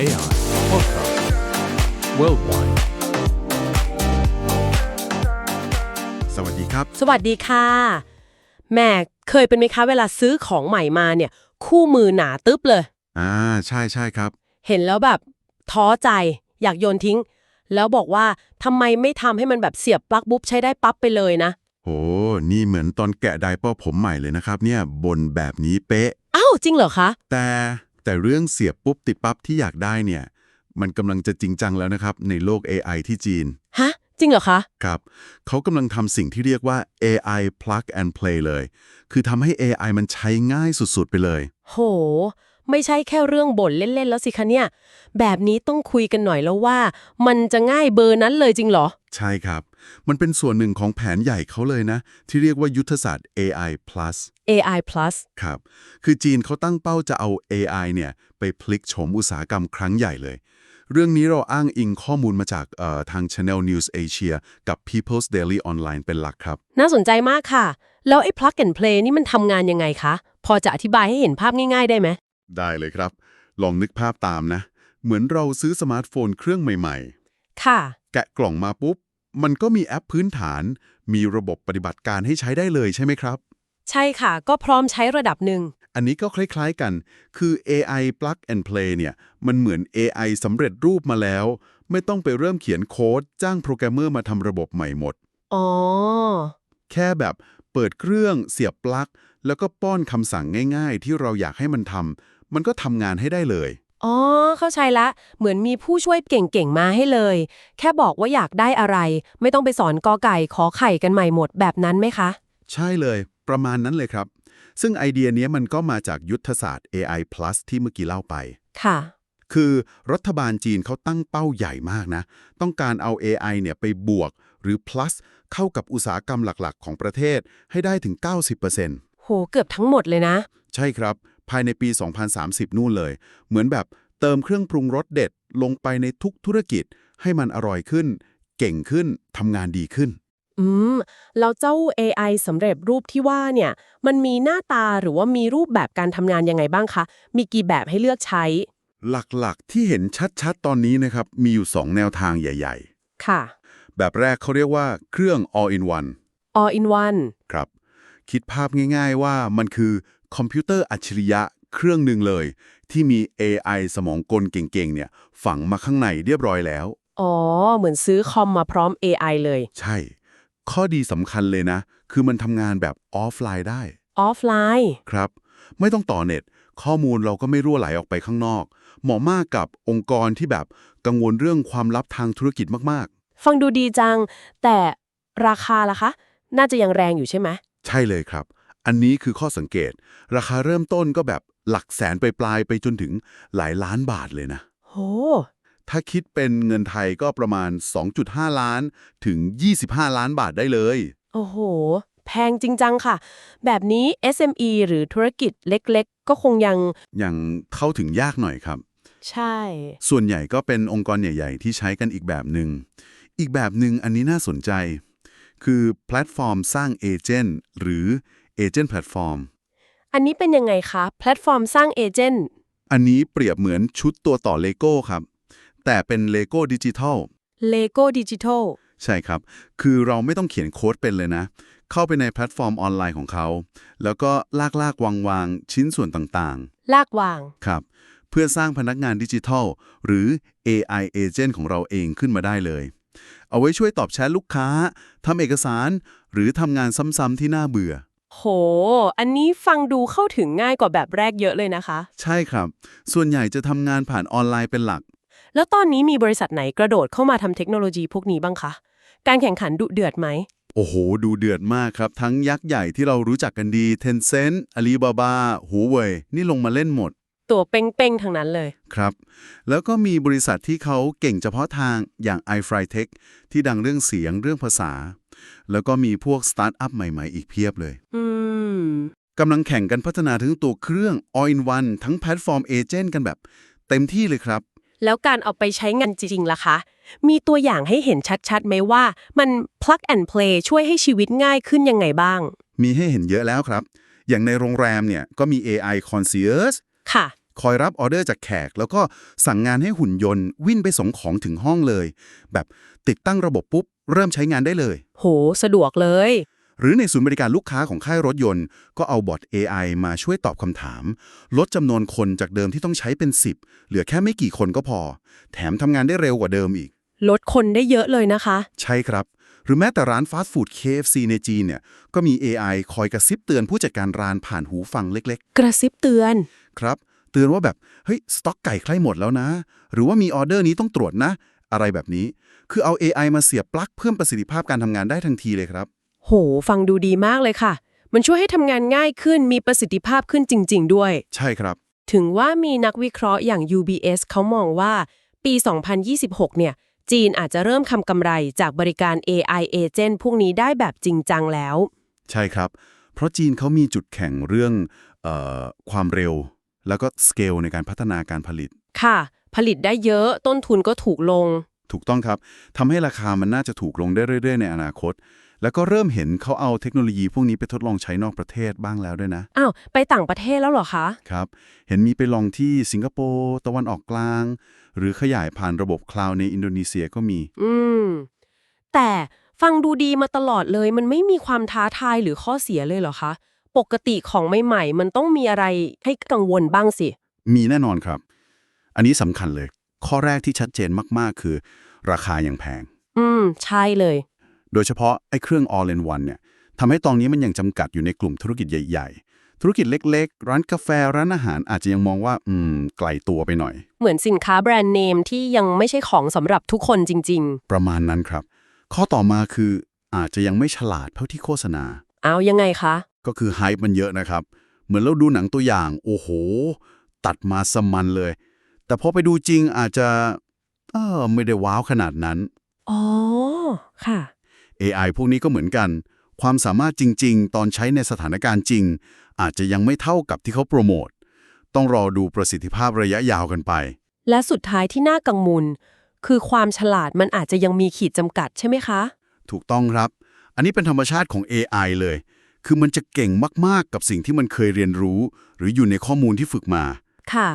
AI Podcast Worldwide สวัสดีครับ สวัสดีค่ะแม่เคยเป็นไหมคะเวลาซื้อของใหม่มาเนี่ย คู่มือหนาตึ๊บเลย อ่าใช่ใช่ครับ เห็นแล้วแบบท้อใจอยากโยนทิ้ง แล้วบอกว่าทำไมไม่ทำให้มันแบบเสียบปลั๊กบุ๊บใช้ได้ปั๊บไปเลยนะ โห นี่เหมือนตอนแกะไดเปอร์ผมใหม่เลยนะครับ เนี่ยบนแบบนี้เป๊ะ อ้าวจริงเหรอคะ แต่ แต่เรื่องเสียบปุ๊บติดปั๊บที่อยากได้เนี่ย มันกำลังจะจริงจังแล้วนะครับ ในโลก AI ที่จีน ฮะ จริงเหรอคะ ครับ เขากำลังทำสิ่งที่เรียกว่า AI plug and play เลย คือทำให้ AI มันใช้ง่ายสุดๆ ไปเลย โห ไม่ใช่แค่เรื่องบ่นเล่น ๆ แล้วสิคะเนี่ย แบบนี้ต้องคุยกันหน่อยแล้วว่า มันจะง่ายเบอร์นั้นเลยจริงเหรอ ใช่ครับ มันเป็นส่วนหนึ่งของแผนใหญ่เขาเลยนะ ที่เรียกว่ายุทธศาสตร์ AI plus AI plus ครับ คือจีนเขาตั้งเป้าจะเอา AI เนี่ยไปพลิกโฉมอุตสาหกรรมครั้งใหญ่เลย เรื่องนี้เราอ้างอิงข้อมูลมาจากเอ่อทาง Channel News Asia กับ People's Daily Online เป็นหลักครับ น่าสนใจมากค่ะ แล้วไอ้ plug and play นี่มันทำงานยังไงคะ พอจะอธิบายให้เห็นภาพง่าย ๆ ได้ไหม ได้เลยครับ ลองนึกภาพตามนะ เหมือนเราซื้อสมาร์ทโฟนเครื่องใหม่ค่ะๆแกะกล่องมาปุ๊บ มันก็มีแอปพื้นฐาน มีระบบปฏิบัติการให้ใช้ได้เลยใช่ไหมครับ ใช่ค่ะ ก็พร้อมใช้ระดับหนึ่ง อันนี้ก็คล้ายๆกัน คือ AI plug and play เนี่ย มันเหมือน AI สำเร็จรูปมาแล้ว ไม่ต้องไปเริ่มเขียนโค้ด จ้างโปรแกรมเมอร์มาทำระบบใหม่หมด อ๋อ แค่แบบเปิดเครื่องเสียบปลั๊กแล้วก็ป้อนคำสั่งง่าย ๆ ที่เราอยากให้มันทำ มันก็ทำงานให้ได้เลย อ๋อ เข้าใจละ เหมือนมีผู้ช่วยเก่งๆมาให้เลย แค่บอกว่าอยากได้อะไร ไม่ต้องไปสอนกอไก่ขอไข่กันใหม่หมดแบบนั้นไหมคะ ใช่เลย ประมาณนั้นเลยครับ ซึ่งไอเดียเนี้ยมันก็มาจากยุทธศาสตร์ AI plus ที่เมื่อกี้เล่าไป ค่ะ คือรัฐบาลจีนเขาตั้งเป้าใหญ่มากนะ ต้องการเอา AI เนี่ยไปบวกหรือ plus เข้ากับอุตสาหกรรมหลักๆ ของประเทศให้ได้ถึง 90%โห เกือบทั้งหมดเลยนะ ใช่ครับ ภายในปี 2030 นู่นเลย เหมือนแบบเติมเครื่องปรุงรสเด็ดลงไปในทุกธุรกิจให้มันอร่อยขึ้น เก่งขึ้นทำงานดีขึ้น อืม แล้วเจ้า AI สำเร็จรูปที่ว่าเนี่ย มันมีหน้าตาหรือว่ามีรูปแบบการทำงานยังไงบ้างคะ มีกี่แบบให้เลือกใช้ หลักๆ ที่เห็นชัดๆ ตอนนี้นะครับ มีอยู่ 2 แนวทางใหญ่ค่ะๆแบบแรกเขาเรียกว่าเครื่อง all in one all in one ครับ คิดภาพง่าย ๆ ว่ามันคือ คอมพิวเตอร์อัจฉริยะเครื่องหนึ่งเลย ที่มี AI สมองกลเก่งๆเนี่ยฝังมาข้างในเรียบร้อยแล้ว อ๋อ เหมือนซื้อคอมมาพร้อม AI เลย ใช่ ข้อดีสำคัญเลยนะ คือมันทำงานแบบออฟไลน์ได้ ออฟไลน์ ครับ ไม่ต้องต่อเน็ต ข้อมูลเราก็ไม่รั่วไหลออกไปข้างนอก เหมาะมากกับองค์กรที่แบบกังวลเรื่องความลับทางธุรกิจมากฟังดูดีจัง แต่ราคาล่ะคะ น่าจะยังแรงอยู่ใช่ไหมๆใช่เลยครับ อันนี้คือข้อสังเกต ราคาเริ่มต้นก็แบบหลักแสนไปปลายๆไปจนถึงหลายล้านบาทเลยนะ โห ถ้าคิดเป็นเงินไทยก็ประมาณ 2.5 ล้านถึง 25 ล้านบาทได้เลย โอ้โห แพงจริงจังค่ะ แบบนี้ SME หรือธุรกิจเล็กๆ ก็คงยังอย่างเข้าถึงยากหน่อยครับ ใช่ ส่วนใหญ่ก็เป็นองค์กรใหญ่ ๆ ที่ใช้กันอีกแบบหนึ่ง อีกแบบหนึ่งอันนี้น่าสนใจ คือแพลตฟอร์มสร้างเอเจนต์หรือ เอเจนต์แพลตฟอร์มอันนี้เป็นยังไงคะแพลตฟอร์มสร้างเอเจนต์อันนี้เปรียบเหมือนชุดตัวต่อเลโก้ครับ แต่เป็นเลโก้ดิจิทัลเลโก้ดิจิทัลใช่ครับ คือเราไม่ต้องเขียนโค้ดเป็นเลยนะ เข้าไปในแพลตฟอร์มออนไลน์ของเขา แล้วก็ลากลากวางวางๆชิ้นส่วนต่างลากวางๆครับ เพื่อสร้างพนักงานดิจิทัล หรือ AI Agent ของเราเองขึ้นมาได้เลย เอาไว้ช่วยตอบแชทลูกค้าทำเอกสาร หรือทำงานซ้ำๆที่น่าเบื่อ โห อันนี้ฟังดูเข้าถึงง่ายกว่าแบบแรกเยอะเลยนะคะ ใช่ครับ ส่วนใหญ่จะทำงานผ่านออนไลน์เป็นหลัก แล้วตอนนี้มีบริษัทไหนกระโดดเข้ามาทำเทคโนโลยีพวกนี้บ้างคะ การแข่งขันดุเดือดไหม โอ้โห ดูเดือดมากครับ ทั้งยักษ์ใหญ่ที่เรารู้จักกันดี Tencent Alibaba Huawei นี่ลงมาเล่นหมด ตัวเป้งๆ ทั้งนั้นเลย ครับ แล้วก็มีบริษัทที่เขาเก่งเฉพาะทางอย่าง iFlyTech ที่ดังเรื่องเสียงเรื่องภาษา แล้วก็มีพวกสตาร์ทอัพใหม่ๆ อีกเพียบเลยอืมกำลังแข่งกันพัฒนาถึงตัวเครื่อง All in One ทั้งแพลตฟอร์มเอเจนต์กันแบบ เต็มที่เลยครับ แล้วการเอาไปใช้งานจริงๆล่ะคะ มีตัวอย่างให้เห็นชัดๆไหมว่ามัน plug and play ช่วยให้ชีวิตง่ายขึ้นยังไงบ้าง มีให้เห็นเยอะแล้วครับ อย่างในโรงแรมเนี่ยก็มี AI Concierge ค่ะ คอยรับออเดอร์จากแขก แล้วก็สั่งงานให้หุ่นยนต์ วิ่งไปส่งของถึงห้องเลย แบบติดตั้งระบบปุ๊บ เริ่มใช้งานได้เลย โห สะดวกเลย หรือในศูนย์บริการลูกค้าของค่ายรถยนต์ ก็เอาบอท AI มาช่วยตอบคำถาม ลดจำนวนคนจากเดิมที่ต้องใช้เป็น 10 เหลือแค่ไม่กี่คนก็พอ แถมทำงานได้เร็วกว่าเดิมอีก ลดคนได้เยอะเลยนะคะ ใช่ครับ หรือแม้แต่ร้านฟาสต์ฟู้ด KFC ในจีนเนี่ยก็มี AI คอยกระซิบเตือนผู้จัดการร้านผ่านหูฟังเล็กกระซิบเตือนๆครับ เตือนว่าแบบ เฮ้ย สต็อกไก่ใกล้หมดแล้วนะ หรือว่ามีออเดอร์นี้ต้องตรวจนะ อะไรแบบนี้ คือเอา AI มาเสียบปลั๊กเพิ่มประสิทธิภาพการทำงานได้ทันทีเลยครับ โห ฟังดูดีมากเลยค่ะ มันช่วยให้ทำงานง่ายขึ้นมีประสิทธิภาพขึ้นจริง ๆ ด้วย ใช่ครับ ถึงว่ามีนักวิเคราะห์อย่าง UBS เขามองว่าปี 2026 เนี่ย จีนอาจจะเริ่มทำกำไรจากบริการ AI agent พวกนี้ได้แบบจริงจังแล้ว ใช่ครับ เพราะจีนเขามีจุดแข่งเรื่องเออความเร็ว แล้วก็สเกลในการพัฒนาการผลิต ค่ะ ผลิตได้เยอะต้นทุนก็ถูกลง ถูกต้องครับทำให้ราคามันน่าจะถูกลงได้เรื่อย ๆ ในอนาคต แล้วก็เริ่มเห็นเขาเอาเทคโนโลยีพวกนี้ไปทดลองใช้นอกประเทศบ้างแล้วด้วยนะอ้าวไปต่างประเทศแล้วเหรอคะครับ เห็นมีไปลองที่สิงคโปร์ตะวันออกกลาง หรือขยายผ่านระบบคลาวด์ในอินโดนีเซียก็มี อืม แต่ฟังดูดีมาตลอดเลย มันไม่มีความท้าทายหรือข้อเสียเลยเหรอคะปกติของใหม่ๆ มันต้องมีอะไรให้กังวลบ้างสิ มีแน่นอนครับ อันนี้สำคัญเลย ข้อแรกที่ชัดเจนมากๆ คือ ราคายังแพง อืม ใช่เลย โดยเฉพาะไอ้เครื่อง all in one เนี่ยทำให้ตอนนี้มันยังจำกัดอยู่ในกลุ่มธุรกิจใหญ่ๆ ธุรกิจเล็กๆ ร้านกาแฟร้านอาหารอาจจะยังมองว่า อืม ไกลตัวไปหน่อย เหมือนสินค้าแบรนด์เนมที่ยังไม่ใช่ของสำหรับทุกคนจริง ประมาณนั้นครับ ข้อต่อมาคืออาจจะยังไม่ฉลาดเท่าที่โฆษณา ๆ เอายังไงคะ ก็คือไฮป์มันเยอะนะครับ เหมือนเราดูหนังตัวอย่าง โอ้โห ตัดมาสมันเลย แต่พอไปดูจริงอาจจะ เออไม่ได้ว้าวขนาดนั้น อ๋อ ค่ะ AI พวกนี้ก็เหมือนกัน ความสามารถจริง ๆ ตอนใช้ในสถานการณ์จริง อาจจะยังไม่เท่ากับที่เขาโปรโมทต้องรอดูประสิทธิภาพระยะยาวกันไป และสุดท้ายที่น่ากังวลคือความฉลาดมันอาจจะยังมีขีดจำกัดใช่ไหมคะ ถูกต้องครับ อันนี้เป็นธรรมชาติของ AI เลย คือมันจะเก่งมากๆกับสิ่งที่มันเคยเรียนรู้ หรืออยู่ในข้อมูลที่ฝึกมา ค่ะ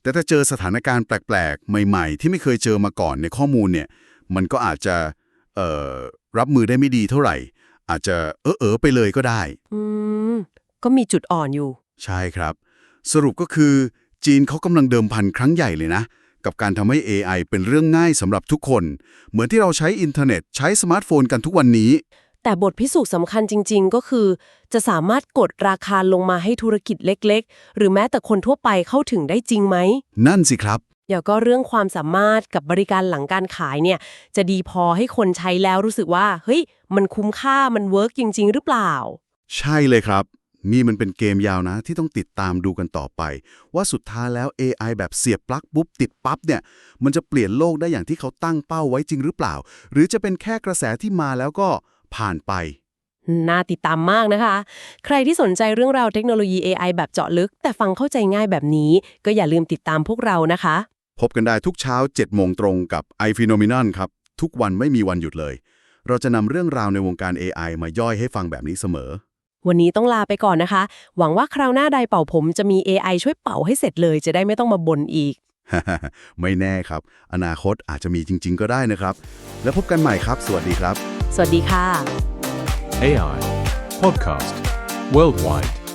แต่ถ้าเจอสถานการณ์แปลก ๆ ใหม่ ๆ ที่ไม่เคยเจอมาก่อนในข้อมูลเนี่ย มันก็อาจจะ เอ่อ รับมือได้ไม่ดีเท่าไหร่ อาจจะเออเออๆไปเลยก็ได้ อืม ก็มีจุดอ่อนอยู่ ใช่ครับ สรุปก็คือ จีนเขากำลังเดิมพันครั้งใหญ่เลยนะ กับการทำให้ AI เป็นเรื่องง่ายสำหรับทุกคน เหมือนที่เราใช้อินเทอร์เน็ตใช้สมาร์ทโฟนกันทุกวันนี้ แต่บทพิสูจน์สำคัญจริง ๆ ก็คือ จะสามารถกดราคาลงมาให้ธุรกิจเล็ก ๆ หรือแม้แต่คนทั่วไปเข้าถึงได้จริงไหม นั่นสิครับ เดี๋ยวก็เรื่องความสามารถกับบริการหลังการขายเนี่ยจะดีพอให้คนใช้แล้วรู้สึกว่าเฮ้ยมันคุ้มค่ามันเวิร์กจริง ๆ หรือเปล่า ใช่เลยครับ นี่มันเป็นเกมยาวนะ ที่ต้องติดตามดูกันต่อไป ว่าสุดท้ายแล้ว AI แบบเสียบปลั๊กปุ๊บติดปั๊บเนี่ย มันจะเปลี่ยนโลกได้อย่างที่เขาตั้งเป้าไว้จริงหรือเปล่า หรือจะเป็นแค่กระแสที่มาแล้วก็ผ่านไปน่าติดตามมากนะคะ ใครที่สนใจเรื่องราวเทคโนโลยี AI แบบเจาะลึก แต่ฟังเข้าใจง่ายแบบนี้ ก็อย่าลืมติดตามพวกเรานะคะ พบกันได้ทุกเช้า7โมงตรงกับ i p h e n o m e n o n ครับ ทุกวันไม่มีวันหยุดเลย เราจะนำเรื่องราวในวงการ AI มาย่อยให้ฟังแบบนี้เสมอ วันนี้ต้องลาไปก่อนนะคะ หวังว่าคราวหน้าใดเป่าผมจะมี AI ช่วยเป่าให้เสร็จเลยจะได้ไม่ต้องมาบ่นอีก ไม่แน่ครับ อนาคตอาจจะมีจริง ๆ ก็ได้นะครับ แล้วพบกันใหม่ครับ สวัสดีครับ สวัสดีค่ะ AI Podcast Worldwide